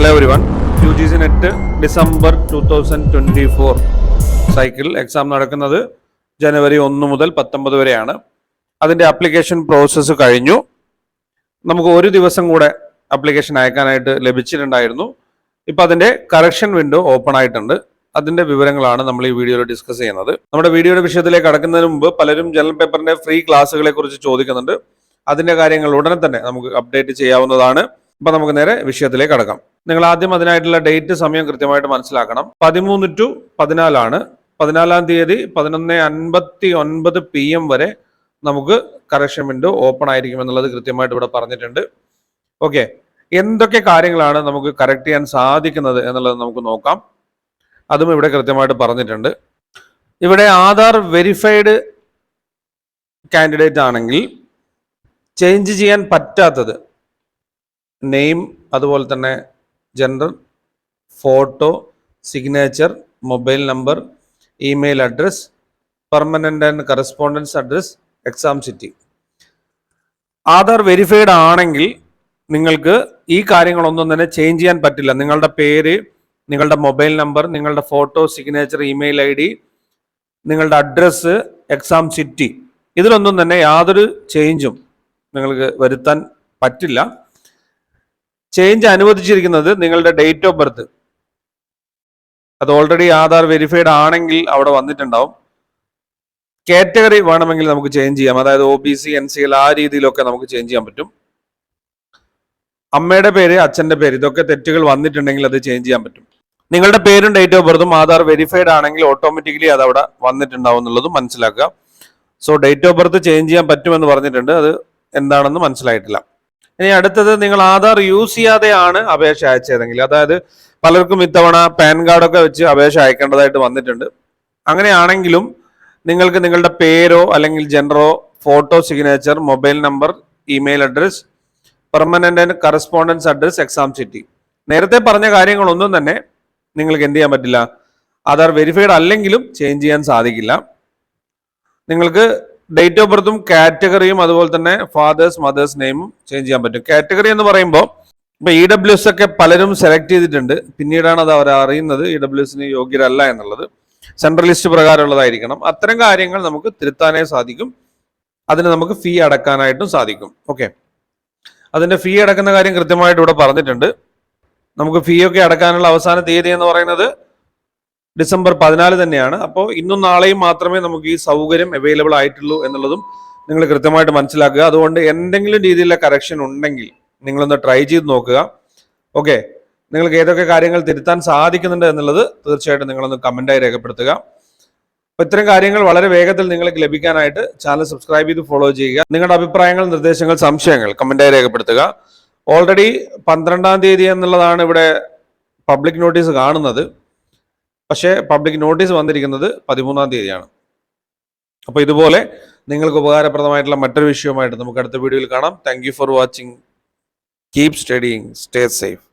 Hello everyone U G C NET December two thousand twenty four cycle exam നടക്കുന്നത് ജനുവരി ഒന്ന് മുതൽ പത്തൊമ്പത് വരെയാണ്. അതിന്റെ ആപ്ലിക്കേഷൻ പ്രോസസ്സ് കഴിഞ്ഞു. നമുക്ക് ഒരു ദിവസം കൂടെ ആപ്ലിക്കേഷൻ അയക്കാനായിട്ട് ലഭിച്ചിട്ടുണ്ടായിരുന്നു. ഇപ്പം അതിന്റെ കറക്ഷൻ വിൻഡോ ഓപ്പൺ ആയിട്ടുണ്ട്. അതിന്റെ വിവരങ്ങളാണ് നമ്മൾ ഈ വീഡിയോയിൽ ഡിസ്കസ് ചെയ്യുന്നത്. നമ്മുടെ വീഡിയോയുടെ വിഷയത്തിലേക്ക് കടക്കുന്നതിന് മുമ്പ് പലരും ജനറൽ പേപ്പറിന്റെ ഫ്രീ ക്ലാസ്സുകളെ കുറിച്ച് ചോദിക്കുന്നുണ്ട്. അതിന്റെ കാര്യങ്ങൾ ഉടനെ തന്നെ നമുക്ക് അപ്ഡേറ്റ് ചെയ്യാവുന്നതാണ്. അപ്പൊ നമുക്ക് നേരെ വിഷയത്തിലേക്ക് അടക്കാം നിങ്ങൾ ആദ്യം അതിനായിട്ടുള്ള ഡേറ്റ് സമയം കൃത്യമായിട്ട് മനസ്സിലാക്കണം. പതിമൂന്ന് ടു പതിനാലാണ്. പതിനാലാം തീയതി പതിനൊന്ന് അൻപത്തി ഒൻപത് പി എം വരെ നമുക്ക് കറക്ഷൻ വിൻഡോ ഓപ്പൺ ആയിരിക്കും എന്നുള്ളത് കൃത്യമായിട്ട് ഇവിടെ പറഞ്ഞിട്ടുണ്ട്. ഓക്കെ എന്തൊക്കെ കാര്യങ്ങളാണ് നമുക്ക് കറക്റ്റ് ചെയ്യാൻ സാധിക്കുന്നത് എന്നുള്ളത് നമുക്ക് നോക്കാം. അതും ഇവിടെ കൃത്യമായിട്ട് പറഞ്ഞിട്ടുണ്ട്. ഇവിടെ ആധാർ വെരിഫൈഡ് കാൻഡിഡേറ്റ് ആണെങ്കിൽ ചേഞ്ച് ചെയ്യാൻ പറ്റാത്തത് നെയിം അതുപോലെ തന്നെ gender photo signature mobile number email address permanent and correspondence address exam city Aadhaar verified ആണെങ്കിൽ നിങ്ങൾക്ക് ഈ കാര്യങ്ങളൊന്നും തന്നെ ചേഞ്ച് ചെയ്യാൻ പറ്റില്ല. നിങ്ങളുടെ പേര് നിങ്ങളുടെ മൊബൈൽ നമ്പർ നിങ്ങളുടെ photo signature email I D നിങ്ങളുടെ അഡ്രസ്സ് എക്സാം സിറ്റി ഇതിലൊന്നും തന്നെ യാതൊരു ചേഞ്ചും നിങ്ങൾക്ക് വരുത്താൻ പറ്റില്ല. ചേഞ്ച് അനുവദിച്ചിരിക്കുന്നത് നിങ്ങളുടെ ഡേറ്റ് ഓഫ് ബർത്ത് അത് ഓൾറെഡി ആധാർ വെരിഫൈഡ് ആണെങ്കിൽ അവിടെ വന്നിട്ടുണ്ടാവും. കാറ്റഗറി വേണമെങ്കിൽ നമുക്ക് ചേഞ്ച് ചെയ്യാം. അതായത് O B C N C L ആ രീതിയിലൊക്കെ നമുക്ക് ചേഞ്ച് ചെയ്യാൻ പറ്റും. അമ്മയുടെ പേര് അച്ഛന്റെ പേര് ഇതൊക്കെ തെറ്റുകൾ വന്നിട്ടുണ്ടെങ്കിൽ അത് ചേഞ്ച് ചെയ്യാൻ പറ്റും. നിങ്ങളുടെ പേരും ഡേറ്റ് ഓഫ് ബർത്തും ആധാർ വെരിഫൈഡ് ആണെങ്കിൽ ഓട്ടോമാറ്റിക്കലി അത് അവിടെ വന്നിട്ടുണ്ടാവും എന്നുള്ളതും മനസ്സിലാക്കുക. So date of birth change ചെയ്യാൻ പറ്റുമെന്ന് പറഞ്ഞിട്ടുണ്ട്. അത് എന്താണെന്ന് മനസ്സിലായിട്ടില്ല. ഇനി അടുത്തത് നിങ്ങൾ ആധാർ യൂസ് ചെയ്യാതെയാണ് അപേക്ഷ അയച്ചതെങ്കിൽ. അതായത് പലർക്കും ഇത്തവണ പാൻ കാർഡൊക്കെ വെച്ച് അപേക്ഷ അയക്കേണ്ടതായിട്ട് വന്നിട്ടുണ്ട്. അങ്ങനെയാണെങ്കിലും നിങ്ങൾക്ക് നിങ്ങളുടെ പേരോ അല്ലെങ്കിൽ ജെൻഡറോ photo signature mobile number email address permanent and correspondence address exam city നേരത്തെ പറഞ്ഞ കാര്യങ്ങളൊന്നും തന്നെ നിങ്ങൾക്ക് എന്ത് ചെയ്യാൻ പറ്റില്ല. ആധാർ വെരിഫൈഡ് അല്ലെങ്കിലും ചേഞ്ച് ചെയ്യാൻ സാധിക്കില്ല. നിങ്ങൾക്ക് ഡേറ്റ് ഓഫ് ബർത്തും കാറ്റഗറിയും അതുപോലെ തന്നെ ഫാദേഴ്സ് മദേഴ്സ് നെയിമും ചേഞ്ച് ചെയ്യാൻ പറ്റും. കാറ്റഗറി എന്ന് പറയുമ്പോൾ ഇപ്പൊ ഇ ഡബ്ല്യു എസ് ഒക്കെ പലരും സെലക്ട് ചെയ്തിട്ടുണ്ട്. പിന്നീടാണ് അത് അവർ അറിയുന്നത് ഇ ഡബ്ല്യു എസിന് യോഗ്യരല്ല എന്നുള്ളത്. സെൻട്രൽ ലിസ്റ്റ് പ്രകാരമുള്ളതായിരിക്കണം. അത്തരം കാര്യങ്ങൾ നമുക്ക് തിരുത്താനേ സാധിക്കും. അതിന് നമുക്ക് ഫീ അടക്കാനായിട്ടും സാധിക്കും. ഓക്കെ അതിന്റെ ഫീ അടക്കുന്ന കാര്യം കൃത്യമായിട്ട് ഇവിടെ പറഞ്ഞിട്ടുണ്ട്. നമുക്ക് ഫീ ഒക്കെ അടക്കാനുള്ള അവസാന തീയതി എന്ന് പറയുന്നത് ഡിസംബർ പതിനാല് തന്നെയാണ്. അപ്പോൾ ഇന്നും നാളെയും മാത്രമേ നമുക്ക് ഈ സൗകര്യം അവൈലബിൾ ആയിട്ടുള്ളൂ എന്നുള്ളതും നിങ്ങൾ കൃത്യമായിട്ട് മനസ്സിലാക്കുക. അതുകൊണ്ട് എന്തെങ്കിലും രീതിയിലുള്ള കറക്ഷൻ ഉണ്ടെങ്കിൽ നിങ്ങളൊന്ന് ട്രൈ ചെയ്ത് നോക്കുക. ഓക്കെ നിങ്ങൾക്ക് ഏതൊക്കെ കാര്യങ്ങൾ തിരുത്താൻ സാധിക്കുന്നുണ്ട് എന്നുള്ളത് തീർച്ചയായിട്ടും നിങ്ങളൊന്ന് കമന്റായി രേഖപ്പെടുത്തുക. അപ്പോൾ ഇത്തരം കാര്യങ്ങൾ വളരെ വേഗത്തിൽ നിങ്ങൾക്ക് ലഭിക്കാനായിട്ട് ചാനൽ സബ്സ്ക്രൈബ് ചെയ്ത് ഫോളോ ചെയ്യുക. നിങ്ങളുടെ അഭിപ്രായങ്ങൾ നിർദ്ദേശങ്ങൾ സംശയങ്ങൾ കമന്റായി രേഖപ്പെടുത്തുക. ഓൾറെഡി പന്ത്രണ്ടാം തീയതി എന്നുള്ളതാണ് ഇവിടെ പബ്ലിക് നോട്ടീസ് കാണുന്നത്. പക്ഷേ പബ്ലിക് നോട്ടീസ് വന്നിരിക്കുന്നത് പതിമൂന്നാം തീയതിയാണ്. അപ്പോൾ ഇതുപോലെ നിങ്ങൾക്ക് ഉപകാരപ്രദമായിട്ടുള്ള മറ്റൊരു വിഷയവുമായിട്ട് നമുക്ക് അടുത്ത വീഡിയോയിൽ കാണാം. Thank for watching keep studying stay safe